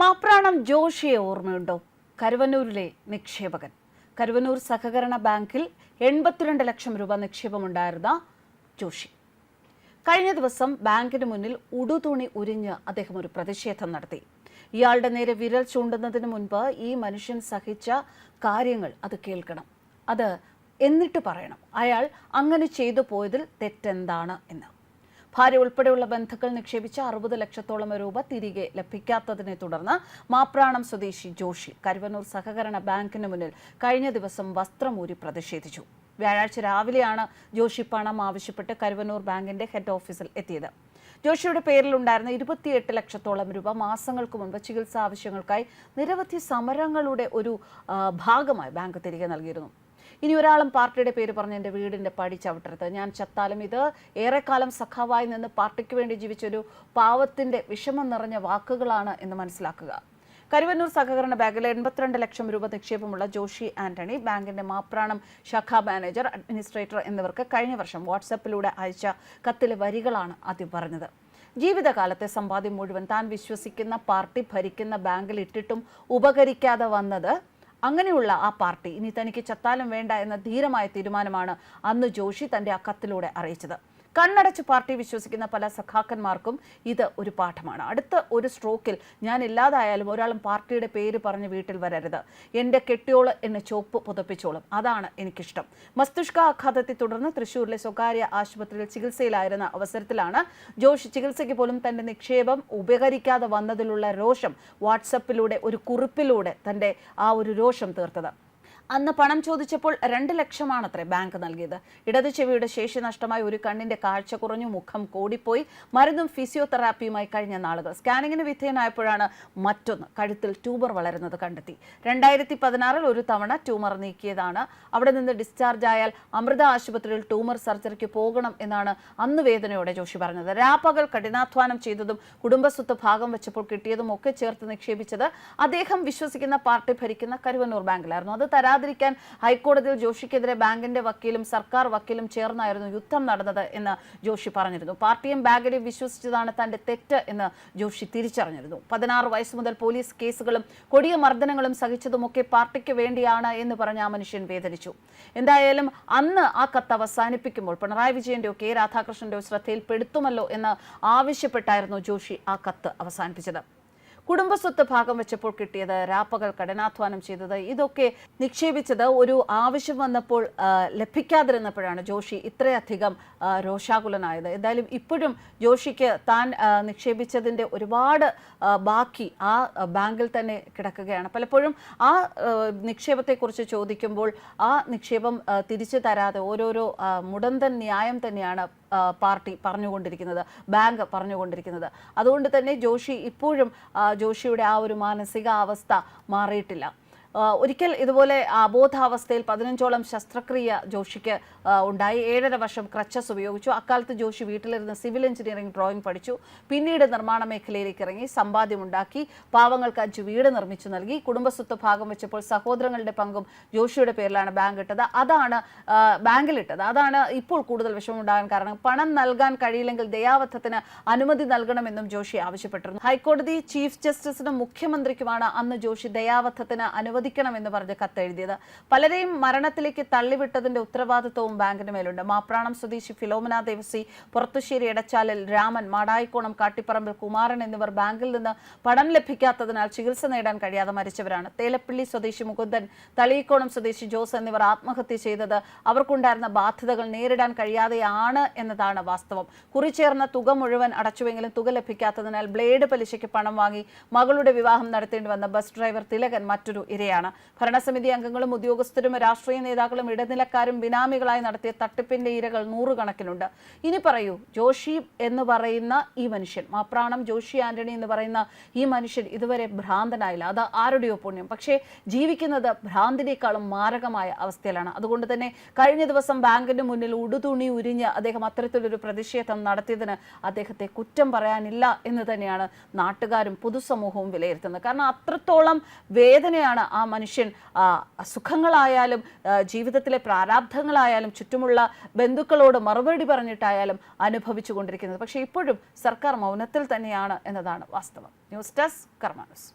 മാപ്രാണം ജോഷിയെ ഓർമ്മയുണ്ടോ? കരുവന്നൂരിലെ നിക്ഷേപകൻ. കരുവന്നൂർ സഹകരണ ബാങ്കിൽ എൺപത്തിരണ്ട് ലക്ഷം രൂപ നിക്ഷേപമുണ്ടായിരുന്ന ജോഷി. കഴിഞ്ഞ ദിവസം ബാങ്കിന് മുന്നിൽ ഉടുതുണി ഉരിഞ്ഞ് അദ്ദേഹം ഒരു പ്രതിഷേധം നടത്തി. ഇയാളുടെ നേരെ വിരൽ ചൂണ്ടുന്നതിന് മുൻപ് ഈ മനുഷ്യൻ സഹിച്ച കാര്യങ്ങൾ അത് കേൾക്കണം. അത് എന്നിട്ട് പറയണം. അയാൾ അങ്ങനെ ചെയ്തു പോയതിൽ തെറ്റെന്താണ് എന്ന്. ഭാര്യ ഉൾപ്പെടെയുള്ള ബന്ധുക്കൾ നിക്ഷേപിച്ച അറുപത് ലക്ഷത്തോളം രൂപ തിരികെ ലഭിക്കാത്തതിനെ തുടർന്ന് മാപ്രാണം സ്വദേശി ജോഷി കരുവന്നൂർ സഹകരണ ബാങ്കിന് മുന്നിൽ കഴിഞ്ഞ ദിവസം വസ്ത്രമൂരി പ്രതിഷേധിച്ചു. വ്യാഴാഴ്ച രാവിലെയാണ് ജോഷി പണം ആവശ്യപ്പെട്ട് കരുവന്നൂർ ബാങ്കിന്റെ ഹെഡ് ഓഫീസിൽ എത്തിയത്. ജോഷിയുടെ പേരിലുണ്ടായിരുന്ന ഇരുപത്തിയെട്ട് ലക്ഷത്തോളം രൂപ മാസങ്ങൾക്ക് മുൻപ് ചികിത്സാ ആവശ്യങ്ങൾക്കായി നിരവധി സമരങ്ങളുടെ ഒരു ഭാഗമായി ബാങ്ക് തിരികെ നൽകിയിരുന്നു. ഇനി ഒരാളും പാർട്ടിയുടെ പേര് പറഞ്ഞ് എന്റെ വീടിന്റെ പടി ചവിട്ടരുത്. ഞാൻ ചത്താലും ഇത് ഏറെക്കാലം സഖാവായി നിന്ന് പാർട്ടിക്ക് വേണ്ടി ജീവിച്ചൊരു പാവത്തിന്റെ വിഷമം നിറഞ്ഞ വാക്കുകളാണ് എന്ന് മനസ്സിലാക്കുക. കരുവന്നൂർ സഹകരണ ബാങ്കിൽ എൺപത്തിരണ്ട് ലക്ഷം രൂപ നിക്ഷേപമുള്ള ജോഷി ആന്റണി ബാങ്കിന്റെ മാപ്രാണം ശാഖാ മാനേജർ അഡ്മിനിസ്ട്രേറ്റർ എന്നിവർക്ക് കഴിഞ്ഞ വർഷം വാട്സപ്പിലൂടെ അയച്ച കത്തിലെ വരികളാണ് ആദ്യം പറഞ്ഞത്. ജീവിതകാലത്തെ സമ്പാദ്യം മുഴുവൻ താൻ വിശ്വസിക്കുന്ന പാർട്ടി ഭരിക്കുന്ന ബാങ്കിൽ ഇട്ടിട്ടും ഉപകരിക്കാതെ വന്നത് അങ്ങനെയുള്ള ആ പാർട്ടി ഇനി തനിക്ക് ചത്താലും വേണ്ട എന്ന ധീരമായ തീരുമാനമാണ് അന്ന് ജോഷി തന്റെ ആ കത്തിലൂടെ അറിയിച്ചത്. കണ്ണടച്ച് പാർട്ടി വിശ്വസിക്കുന്ന പല സഖാക്കന്മാർക്കും ഇത് ഒരു പാഠമാണ്. അടുത്ത ഒരു സ്ട്രോക്കിൽ ഞാൻ ഇല്ലാതായാലും ഒരാളും പാർട്ടിയുടെ പേര് പറഞ്ഞ് വീട്ടിൽ വരരുത്. എന്റെ കെട്ടിയോൾ എന്നെ ചോപ്പ് പുതപ്പിച്ചോളും. അതാണ് എനിക്കിഷ്ടം. മസ്തിഷ്ക ആഘാതത്തെ തുടർന്ന് തൃശൂരിലെ സ്വകാര്യ ആശുപത്രിയിൽ ചികിത്സയിലായിരുന്ന അവസരത്തിലാണ് ജോഷി ചികിത്സയ്ക്ക് പോലും തന്റെ നിക്ഷേപം ഉപകരിക്കാതെ വന്നതിലുള്ള രോഷം വാട്സപ്പിലൂടെ ഒരു കുറിപ്പിലൂടെ തന്റെ ആ ഒരു രോഷം തീർത്തത്. അന്ന് പണം ചോദിച്ചപ്പോൾ രണ്ട് ലക്ഷമാണത്രേ ബാങ്ക് നൽകിയത്. ഇടത് ചെവിയുടെ ശേഷി നഷ്ടമായി ഒരു കണ്ണിന്റെ കാഴ്ച കുറഞ്ഞു മുഖം കൂടിപ്പോയി. മരുന്നും ഫിസിയോതെറാപ്പിയുമായി കഴിഞ്ഞ നാളുകൾ. സ്കാനിങ്ങിന് വിധേയനായപ്പോഴാണ് മറ്റൊന്ന് കഴുത്തിൽ ട്യൂമർ വളരുന്നത് കണ്ടെത്തി. രണ്ടായിരത്തി പതിനാറിൽ ഒരു തവണ ട്യൂമർ നീക്കിയതാണ്. അവിടെ നിന്ന് ഡിസ്ചാർജ് ആയാൽ അമൃത ആശുപത്രിയിൽ ട്യൂമർ സർജറിക്ക് പോകണം എന്നാണ് അന്ന് വേദനയോടെ ജോഷി പറഞ്ഞത്. രാപ്പകൽ കഠിനാധ്വാനം ചെയ്തതും കുടുംബസ്വത്ത് ഭാഗം വെച്ചപ്പോൾ കിട്ടിയതും ഒക്കെ ചേർത്ത് നിക്ഷേപിച്ചത് അദ്ദേഹം വിശ്വസിക്കുന്ന പാർട്ടി ഭരിക്കുന്ന കരുവന്നൂർ ബാങ്കിലായിരുന്നു. അത് തരാതിരിക്കാൻ ഹൈക്കോടതിയിൽ ജോഷിക്കെതിരെ ബാങ്കിന്റെ വക്കീലും സർക്കാർ വക്കീലും ചേർന്നായിരുന്നു യുദ്ധം നടന്നത് എന്ന് ജോഷി പറഞ്ഞിരുന്നു. പാർട്ടിയും ബാങ്കിനെയും വിശ്വസിച്ചതാണ് തന്റെ തെറ്റ് എന്ന് ജോഷി തിരിച്ചറിഞ്ഞിരുന്നു. പതിനാറ് വയസ്സ് മുതൽ പോലീസ് കേസുകളും കൊടിയ മർദ്ദനങ്ങളും സഹിച്ചതുമൊക്കെ പാർട്ടിക്ക് വേണ്ടിയാണ് എന്ന് പറഞ്ഞ ആ മനുഷ്യൻ വേദനിച്ചു. എന്തായാലും അന്ന് ആ കത്ത് അവസാനിപ്പിക്കുമ്പോൾ പിണറായി വിജയന്റെയോ കെ രാധാകൃഷ്ണന്റെയോ ശ്രദ്ധയിൽപ്പെടുത്തുമല്ലോ എന്ന് ആവശ്യപ്പെട്ടായിരുന്നു ജോഷി ആ കത്ത് അവസാനിപ്പിച്ചത്. കുടുംബസ്വത്ത് ഭാഗം വെച്ചപ്പോൾ കിട്ടിയത് രാപ്പകൽ കഠിനാധ്വാനം ചെയ്തത്. ഇതൊക്കെ നിക്ഷേപിച്ചത് ഒരു ആവശ്യം വന്നപ്പോൾ ലഭിക്കാതിരുന്നപ്പോഴാണ് ജോഷി ഇത്രയധികം രോഷാകുലനായത്. എന്തായാലും ഇപ്പോഴും ജോഷിക്ക് താൻ നിക്ഷേപിച്ചതിന്റെ ഒരുപാട് ബാക്കി ആ ബാങ്കിൽ തന്നെ കിടക്കുകയാണ്. പലപ്പോഴും ആ നിക്ഷേപത്തെക്കുറിച്ച് ചോദിക്കുമ്പോൾ ആ നിക്ഷേപം തിരിച്ചു തരാതെ ഓരോരോ മുടന്തൻ ന്യായം തന്നെയാണ് പാർട്ടി പറഞ്ഞുകൊണ്ടിരിക്കുന്നത് ബാങ്ക് പറഞ്ഞുകൊണ്ടിരിക്കുന്നത്. അതുകൊണ്ട് തന്നെ ജോഷി ഇപ്പോഴും ജോഷിയുടെ ആ ഒരു മാനസികാവസ്ഥ മാറിയിട്ടില്ല. ഒരിക്കൽ ഇതുപോലെ അബോധാവസ്ഥയിൽ പതിനഞ്ചോളം ശസ്ത്രക്രിയ ജോഷിക്ക് ഉണ്ടായി. ഏഴര വർഷം ക്രച്ചസ് ഉപയോഗിച്ചു. അക്കാലത്ത് ജോഷി വീട്ടിലിരുന്ന് സിവിൽ എഞ്ചിനീയറിംഗ് ഡ്രോയിങ് പഠിച്ചു. പിന്നീട് നിർമ്മാണ മേഖലയിലേക്ക് ഇറങ്ങി സമ്പാദ്യമുണ്ടാക്കി പാവങ്ങൾക്ക് അഞ്ച് വീട് നിർമ്മിച്ചു നൽകി. കുടുംബസ്വത്ത് ഭാഗം വെച്ചപ്പോൾ സഹോദരങ്ങളുടെ പങ്കും ജോഷിയുടെ പേരിലാണ് ബാങ്ക് ഇട്ടത്. അതാണ് ബാങ്കിലിട്ടത് അതാണ് ഇപ്പോൾ കൂടുതൽ വിഷമമുണ്ടാകാൻ കാരണം. പണം നൽകാൻ കഴിയില്ലെങ്കിൽ ദയാവധത്തിന് അനുമതി നൽകണമെന്നും ജോഷി ആവശ്യപ്പെട്ടിരുന്നു. ഹൈക്കോടതി ചീഫ് ജസ്റ്റിസിനും മുഖ്യമന്ത്രിക്കുമാണ് അന്ന് ജോഷി ദയാവധത്തിന് അനുവദിക്കണമെന്ന് പറഞ്ഞ് കത്തെഴുതിയത്. പലരെയും മരണത്തിലേക്ക് തള്ളിവിട്ടതിന്റെ ഉത്തരവാദിത്വവും ബാങ്കിന് മേലുണ്ട്. മാപ്രാണം സ്വദേശി ഫിലോമന ദേവസി പുറത്തുശ്ശേരി എടച്ചാലിൽ രാമൻ മാടായിക്കോണം കാട്ടിപ്പറമ്പിൽ കുമാരൻ എന്നിവർ ബാങ്കിൽ നിന്ന് പണം ലഭിക്കാത്തതിനാൽ ചികിത്സ നേടാൻ കഴിയാതെ മരിച്ചവരാണ്. തേലപ്പിള്ളി സ്വദേശി മുകുന്ദൻ തളിയിക്കോണം സ്വദേശി ജോസ് എന്നിവർ ആത്മഹത്യ ചെയ്തത് അവർക്കുണ്ടായിരുന്ന ബാധ്യതകൾ നേരിടാൻ കഴിയാതെയാണ് എന്നതാണ് വാസ്തവം. കുറിച്ചേർന്ന തുക മുഴുവൻ അടച്ചുവെങ്കിലും തുക ലഭിക്കാത്തതിനാൽ ബ്ലേഡ് പലിശയ്ക്ക് പണം വാങ്ങി മകളുടെ വിവാഹം നടത്തേണ്ടി വന്ന ബസ് ഡ്രൈവർ തിലകൻ മറ്റൊരു ഇരയാണ് ഭരണസമിതി അംഗങ്ങളും ഉദ്യോഗസ്ഥരും രാഷ്ട്രീയ നേതാക്കളും ഇടനിലക്കാരും ബിനാമികളായി നടത്തിയ തട്ടിപ്പിന്റെ ഇരകൾ നൂറുകണക്കിനുണ്ട്. ഇനി പറയൂ ജോഷി എന്ന് പറയുന്ന ഈ മനുഷ്യൻ മാപ്രാണം ജോഷി ആന്റണി എന്ന് പറയുന്ന ഈ മനുഷ്യൻ ഇതുവരെ ഭ്രാന്തനായില്ല. അത് ആരുടെയോ പുണ്യം. പക്ഷേ ജീവിക്കുന്നത് ഭ്രാന്തിനേക്കാളും മാരകമായ അവസ്ഥയിലാണ്. അതുകൊണ്ട് തന്നെ കഴിഞ്ഞ ദിവസം ബാങ്കിന് മുന്നിൽ ഉടുതുണി ഉരിഞ്ഞ് അദ്ദേഹം അത്തരത്തിലൊരു പ്രതിഷേധം നടത്തിയതിന് അദ്ദേഹത്തെ കുറ്റം പറയാനില്ല എന്ന് തന്നെയാണ് നാട്ടുകാരും പൊതുസമൂഹവും വിലയിരുത്തുന്നത്. കാരണം അത്രത്തോളം വേദനയാണ് ആ മനുഷ്യൻ സുഖങ്ങളായാലും ജീവിതത്തിലെ പ്രാരാബ്ധങ്ങളായാലും ചുറ്റുമുള്ള ബന്ധുക്കളോട് മറുപടി പറഞ്ഞിട്ടായാലും അനുഭവിച്ചു കൊണ്ടിരിക്കുന്നത്. പക്ഷേ ഇപ്പോഴും സർക്കാർ മൗനത്തിൽ തന്നെയാണ് എന്നതാണ് വാസ്തവം. News desk കർമാനസ്.